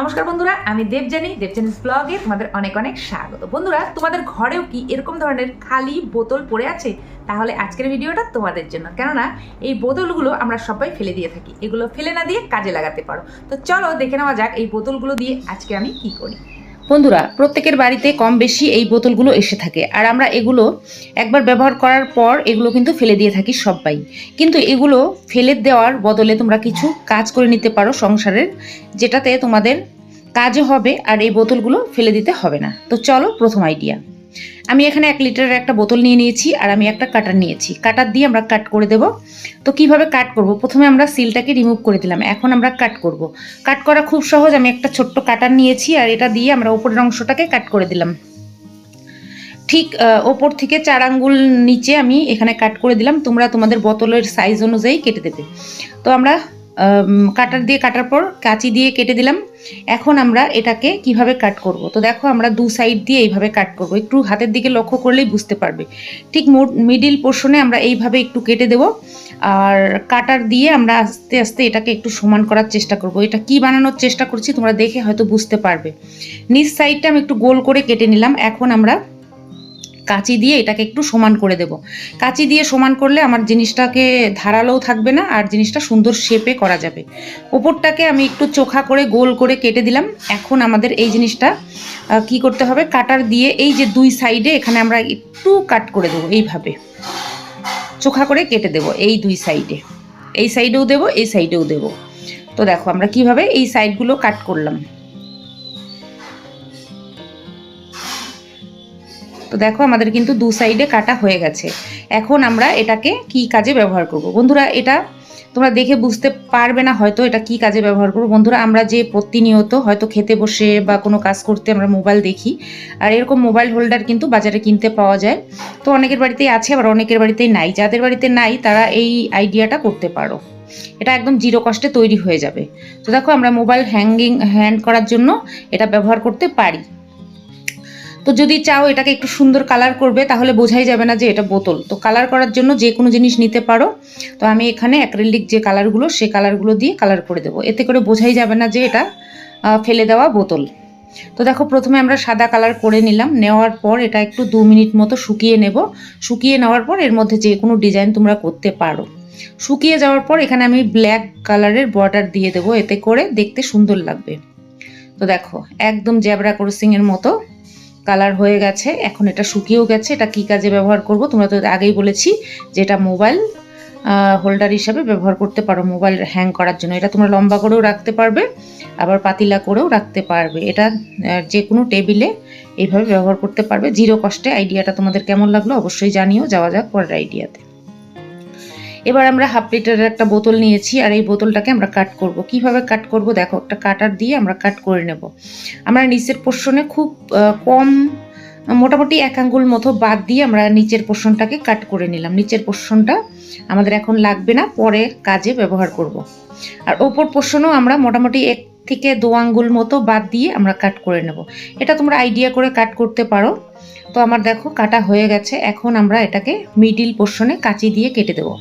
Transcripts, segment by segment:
নমস্কার বন্ধুরা, আমি দেবজানি দেবজানিস ব্লগে তোমাদের অনেক অনেক স্বাগত। বন্ধুরা, তোমাদের ঘরেও কি এরকম ধরনের খালি বোতল পড়ে আছে? তাহলে আজকের ভিডিওটা তোমাদের জন্য। কেননা, এই বোতলগুলো আমরা সবাই ফেলে দিয়ে থাকি। এগুলো ফেলে না দিয়ে কাজে লাগাতে পারো। তো চলো দেখে নেওয়া যাক এই বোতলগুলো দিয়ে আজকে আমি কি করি। বন্ধুরা, প্রত্যেকের বাড়িতে কম বেশি এই বোতলগুলো এসে থাকে। আর আমরা এগুলো একবার ব্যবহার করার পর এগুলো কিন্তু ফেলে দিয়ে থাকি সবাই কিন্তু এগুলো ফেলে দেওয়ার বদলে তোমরা কিছু কাজ করে নিতে পারো সংসারের, যেটাতে তোমাদের কাজে হবে আর এই বোতলগুলো ফেলে দিতে হবে না। তো চলো প্রথম আইডিয়া আমি এখানে এক লিটারের একটা বোতল নিয়ে নিয়েছি আর আমি একটা কাটার নিয়েছি। কাটার দিয়ে আমরা কাট করে দেব। তো কীভাবে কাট করব? প্রথমে আমরা সিলটাকে রিমুভ করে দিলাম। এখন আমরা কাট করব। কাট করা খুব সহজ। আমি একটা ছোট্ট কাটার নিয়েছি আর এটা দিয়ে আমরা ওপরের অংশটাকে কাট করে দিলাম। ঠিক ওপর থেকে চার আঙ্গুল নিচে আমি এখানে কাট করে দিলাম। তোমরা তোমাদের বোতলের সাইজ অনুযায়ী কেটে দেবে। তো আমরা আম, কাটার দিয়ে কাটার পর কাঁচি দিয়ে কেটে দিলাম। এখন আমরা এটাকে কীভাবে কাট করব? তো দেখো আমরা দু সাইড দিয়ে এইভাবে কাট করব। একটু হাতের দিকে লক্ষ্য করলেই বুঝতে পারবে। ঠিক মিডিল পোর্শনে আমরা এইভাবে একটু কেটে দেব। আর কাটার দিয়ে আমরা আস্তে আস্তে এটাকে একটু সমান করার চেষ্টা করব। এটা কি বানানোর চেষ্টা করছি তোমরা দেখে হয়তো বুঝতে পারবে। নিচ সাইডটা আমি একটু গোল করে কেটে নিলাম। এখন আমরা কাঁচি দিয়ে এটাকে একটু সমান করে দেব। কাঁচি দিয়ে সমান করলে আমার জিনিসটাকে ধারালোও থাকবে না, আর জিনিসটা সুন্দর শেপে করা যাবে। ওপরটাকে আমি একটু চোখা করে গোল করে কেটে দিলাম। এখন আমাদের এই জিনিসটা কি করতে হবে? কাটার দিয়ে এই যে দুই সাইডে এখানে আমরা একটু কাট করে দেবো এইভাবে। চোখা করে কেটে দেব এই দুই সাইডে এই সাইডেও দেব, এই সাইডেও দেব। তো দেখো আমরা কীভাবে এই সাইডগুলো কাট করলাম। তো দেখো আমাদের কিন্তু দু সাইডে কাটা হয়ে গেছে। এখন আমরা এটাকে কি কাজে ব্যবহার করব? বন্ধুরা, এটা তোমরা দেখে বুঝতে পারবে না হয়তো এটা কি কাজে ব্যবহার করব। বন্ধুরা, আমরা যে প্রতিনিয়ত হয়তো খেতে বসে বা কোনো কাজ করতে আমরা মোবাইল দেখি, আর এরকম মোবাইল হোল্ডার কিন্তু বাজারে কিনতে পাওয়া যায়। তো অনেকের বাড়িতেই আছে, আবার অনেকের বাড়িতেই নাই। যাদের বাড়িতে নাই, তারা এই আইডিয়াটা করতে পারো। এটা একদম জিরো কস্টে তৈরি হয়ে যাবে। তো দেখো, আমরা মোবাইল হ্যাঙ্গিং হ্যান্ড করার জন্য এটা ব্যবহার করতে পারি। তো যদি চাও এটাকে একটু সুন্দর কালার করবে, তাহলে বোঝাই যাবে না যে এটা বোতল। তো কালার করার জন্য যে কোনো জিনিস নিতে পারো। তো আমি এখানে অ্যাক্রিলিক যে কালারগুলো সে কালারগুলো দিয়ে কালার করে দেবো। এতে করে বোঝাই যাবে না যে এটা ফেলে দেওয়া বোতল। তো দেখো, প্রথমে আমরা সাদা কালার করে নিলাম। নেওয়ার পর এটা একটু দু মিনিট মতো শুকিয়ে নেব। শুকিয়ে নেওয়ার পর এর মধ্যে যে কোনো ডিজাইন তোমরা করতে পারো। শুকিয়ে যাওয়ার পর এখানে আমি ব্ল্যাক কালারের বর্ডার দিয়ে দেবো। এতে করে দেখতে সুন্দর লাগবে। তো দেখো, একদম জ্যাবরা ক্রসিংয়ের মতো। কালার হয়ে গেছে, এখন এটা শুকিয়েও গেছে, এটা কি কাজে ব্যবহার করব? তোমরা তো আগেই বলেছি যে এটা মোবাইল হোল্ডার হিসাবে ব্যবহার করতে পারো, মোবাইল হ্যাং করার জন্য। এটা তোমরা লম্বা করেও রাখতে পারবে, আবার পাতিলা করেও রাখতে পারবে। এটা যে কোনো টেবিলে এইভাবে ব্যবহার করতে পারবে। জিরো কষ্টে আইডিয়াটা তোমাদের কেমন লাগল অবশ্যই জানিও। যাওয়া যাক পরের আইডিয়াতে এবার আমরা হাফ লিটারের একটা বোতল নিয়েছি আর এই বোতলটাকে আমরা কাট করব। কীভাবে কাট করব? দেখো, একটা কাটার দিয়ে আমরা কাট করে নেব। আমরা নিচের পোর্শনে খুব কম, মোটামুটি এক আঙ্গুল মতো বাদ দিয়ে আমরা নিচের পোর্শনটাকে কাট করে নিলাম। নিচের পোর্শনটা আমাদের এখন লাগবে না, পরে কাজে ব্যবহার করব। আর ওপর পোর্শনও আমরা মোটামুটি এক থেকে দু আঙ্গুল মতো বাদ দিয়ে আমরা কাট করে নেব। এটা তোমরা আইডিয়া করে কাট করতে পারো। তো আমার দেখো কাটা হয়ে গেছে। এখন আমরা এটাকে মিডিল পোর্শনে কাঁচি দিয়ে কেটে দেবো।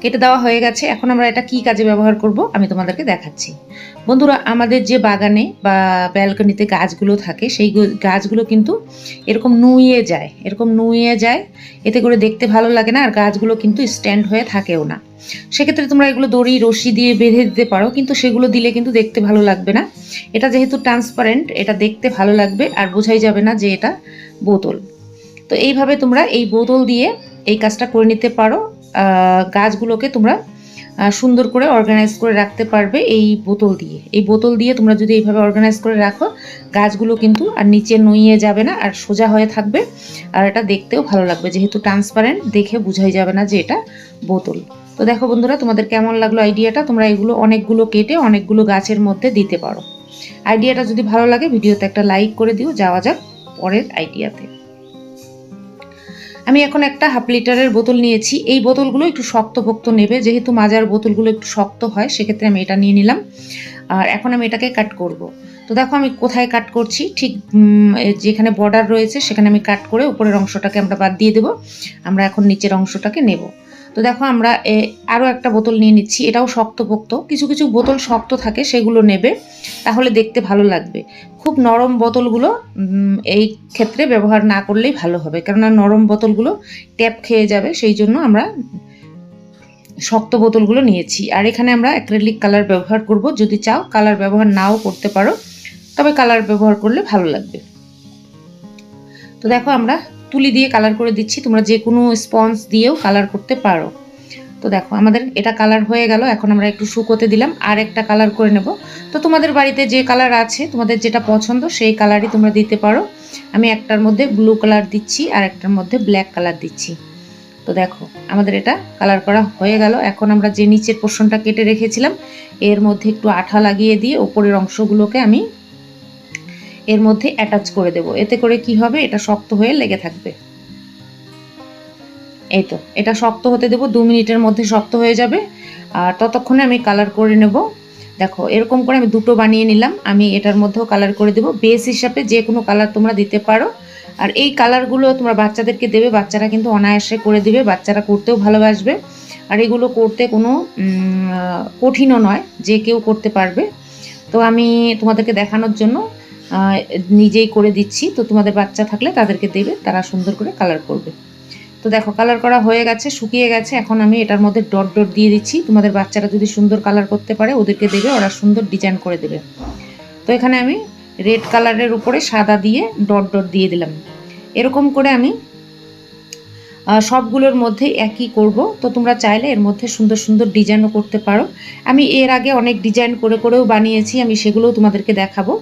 কেটে দেওয়া হয়ে গেছে। এখন আমরা এটা কি কাজে ব্যবহার করব আমি তোমাদেরকে দেখাচ্ছি। বন্ধুরা, আমাদের যে বাগানে বা ব্যালকনিতে গাছগুলো থাকে, সেই গাছগুলো কিন্তু এরকম নুয়ে যায়, এরকম নুয়ে যায়। এতে করে দেখতে ভালো লাগে না, আর গাছগুলো কিন্তু স্ট্যান্ড হয়ে থাকেও না। সেক্ষেত্রে তোমরা এগুলো দড়ি, রশি দিয়ে বেঁধে দিতে পারো, কিন্তু সেগুলো দিলে কিন্তু দেখতে ভালো লাগবে না। এটা যেহেতু ট্রান্সপারেন্ট এটা দেখতে ভালো লাগবে, আর বোঝাই যাবে না যে এটা বোতল। তো এইভাবে তোমরা এই বোতল দিয়ে এই কাজটা করে নিতে পারো। গাছগুলোকে তোমরা সুন্দর করে অর্গানাইজ করে রাখতে পারবে এই বোতল দিয়ে। এই বোতল দিয়ে তোমরা যদি এইভাবে অর্গানাইজ করে রাখো, গাছগুলো কিন্তু আর নিচে নুইয়ে যাবে না আর সোজা হয়ে থাকবে। আর এটা দেখতেও ভালো লাগবে, যেহেতু ট্রান্সপারেন্ট দেখে বোঝাই যাবে না যে এটা বোতল। তো দেখো বন্ধুরা, তোমাদের কেমন লাগল আইডিয়াটা তোমরা এগুলো অনেকগুলো কেটে অনেকগুলো গাছের মধ্যে দিতে পারো। আইডিয়াটা যদি ভালো লাগে, ভিডিওতে একটা লাইক করে দিও, যাওয়া যাক পরের আইডিয়াতে আমি এখন একটা হাফ লিটারের বোতল নিয়েছি। এই বোতলগুলো একটু শক্তভক্ত নেবে। যেহেতু মাজার বোতলগুলো একটু শক্ত হয়, সেক্ষেত্রে আমি এটা নিয়ে নিলাম। আর এখন আমি এটাকে কাট করব। তো দেখো আমি কোথায় কাট করছি। ঠিক যেখানে বর্ডার রয়েছে, সেখানে আমি কাট করে উপরের অংশটাকে আমরা বাদ দিয়ে দেবো। আমরা এখন নিচের অংশটাকে নেব। তো দেখো আমরা আরও একটা বোতল নিয়ে নিচ্ছি। এটাও শক্তপোক্ত। কিছু কিছু বোতল শক্ত থাকে, সেগুলো নেবে, তাহলে দেখতে ভালো লাগবে। খুব নরম বোতলগুলো এই ক্ষেত্রে ব্যবহার না করলেই ভালো হবে। কেননা নরম বোতলগুলো ট্যাপ খেয়ে যাবে, সেই জন্য আমরা শক্ত বোতলগুলো নিয়েছি। আর এখানে আমরা অ্যাক্রেলিক কালার ব্যবহার করব। যদি চাও কালার ব্যবহার নাও করতে পারো, তবে কালার ব্যবহার করলে ভালো লাগবে। তো দেখো আমরা তুলি দিয়ে কালার করে দিচ্ছি। তোমরা যে কোনো স্পঞ্জ দিয়েও কালার করতে পারো। তো দেখো, আমাদের এটা কালার হয়ে গেল। এখন আমরা একটু শুকোতে দিলাম। আর একটা কালার করে নেব। তো তোমাদের বাড়িতে যে কালার আছে, তোমাদের যেটা পছন্দ, সেই কালারই তোমরা দিতে পারো। আমি একটার মধ্যে ব্লু কালার দিচ্ছি আর একটার মধ্যে ব্ল্যাক কালার দিচ্ছি। তো দেখো, আমাদের এটা কালার করা হয়ে গেল। এখন আমরা যে নিচের পোর্শনটা কেটে রেখেছিলাম, এর মধ্যে একটু আঠা লাগিয়ে দিয়ে ওপরের অংশগুলোকে আমি এর মধ্যে অ্যাটাচ করে দেব। এতে করে কি হবে? এটা শক্ত হয়ে লেগে থাকবে। এই তো, এটা শক্ত হতে দেব, দু মিনিটের মধ্যে শক্ত হয়ে যাবে। আর ততক্ষণে আমি কালার করে নেব। দেখো, এরকম করে আমি দুটো বানিয়ে নিলাম। আমি এটার মধ্যেও কালার করে দেব। বেস হিসাবে যে কোনো কালার তোমরা দিতে পারো। আর এই কালারগুলো তোমরা বাচ্চাদেরকে দেবে। বাচ্চারা কিন্তু অনায়াসে করে দিবে। বাচ্চারা করতেও ভালোবাসবে। আর এগুলো করতে কোনো কঠিনও নয়। যে কেউ করতে পারবে। তো আমি তোমাদেরকে দেখানোর জন্য নিজেই করে দিচ্ছি। তো তোমাদের বাচ্চা থাকলে তাদেরকে দেবে, তারা সুন্দর করে কালার করবে। তো দেখো কালার করা হয়ে গেছে, শুকিয়ে গেছে। এখন আমি এটার মধ্যে ডট ডট দিয়ে দিচ্ছি। তোমাদের বাচ্চারা যদি সুন্দর কালার করতে পারে, ওদেরকে দেবে, ওরা সুন্দর ডিজাইন করে দেবে। তো এখানে আমি রেড কালারের উপরে সাদা দিয়ে ডট ডট দিয়ে দিলাম। এরকম করে আমি সবগুলোর মধ্যে একই করব। তো তোমরা চাইলে এর মধ্যে সুন্দর সুন্দর ডিজাইনও করতে পারো। আমি এর আগে অনেক ডিজাইন করে করেও বানিয়েছি, আমি সেগুলোও তোমাদেরকে দেখাবো।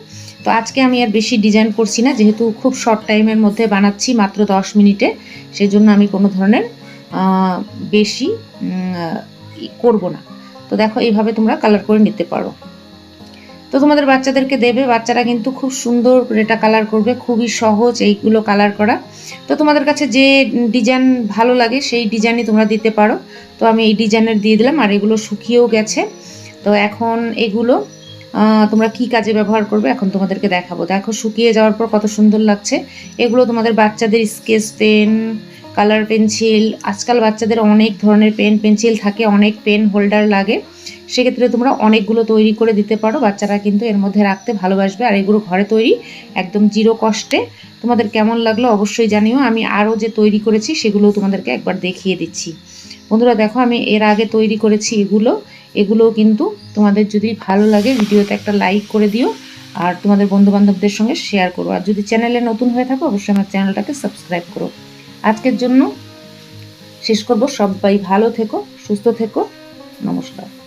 তো আজকে আমি আর বেশি ডিজাইন করছি না, যেহেতু খুব শর্ট টাইমের মধ্যে বানাচ্ছি, মাত্র দশ মিনিটে। সেই জন্য আমি কোনো ধরনের বেশি করব না। তো দেখো, এইভাবে তোমরা কালার করে নিতে পারো। তো তোমাদের বাচ্চাদেরকে দেবে, বাচ্চারা কিন্তু খুব সুন্দর এটা কালার করবে, খুবই সহজ এইগুলো কালার করা। তো তোমাদের কাছে যে ডিজাইন ভালো লাগে সেই ডিজাইনই তোমরা দিতে পারো। তো আমি এই ডিজাইনের দিয়ে দিলাম আর এগুলো শুকিয়েও গেছে। তো এখন এগুলো তোমরা কি কাজে ব্যবহার করবে এখন তোমাদেরকে দেখাবো। দেখো শুকিয়ে যাওয়ার পর কত সুন্দর লাগছে। এগুলো তোমাদের বাচ্চাদের স্কেচ পেন কালার পেন্সিল আজকাল বাচ্চাদের অনেক ধরনের পেন পেন্সিল থাকে, অনেক পেন হোল্ডার লাগে। সেক্ষেত্রে তোমরা অনেকগুলো তৈরি করে দিতে পারো। বাচ্চারা কিন্তু এর মধ্যে রাখতে ভালোবাসবে। আর এগুলো ঘরে তৈরি একদম জিরো কষ্টে। তোমাদের কেমন লাগল অবশ্যই জানিও। আমি আরও যে তৈরি করেছি সেগুলো তোমাদেরকে একবার দেখিয়ে দিচ্ছি। বন্ধুরা দেখো, আমি এর আগে তৈরি করেছি এগুলো। এগুলোও কিন্তু তোমাদের যদি ভালো লাগে ভিডিওতে একটা লাইক করে দিও আর তোমাদের বন্ধু বান্ধবদের সঙ্গে শেয়ার করো। আর যদি চ্যানেলে নতুন হয়ে থাকো, অবশ্যই আমার চ্যানেলটাকে সাবস্ক্রাইব করো। আজকের জন্য শেষ করব। সবাই ভালো থেকো, সুস্থ থেকো। নমস্কার।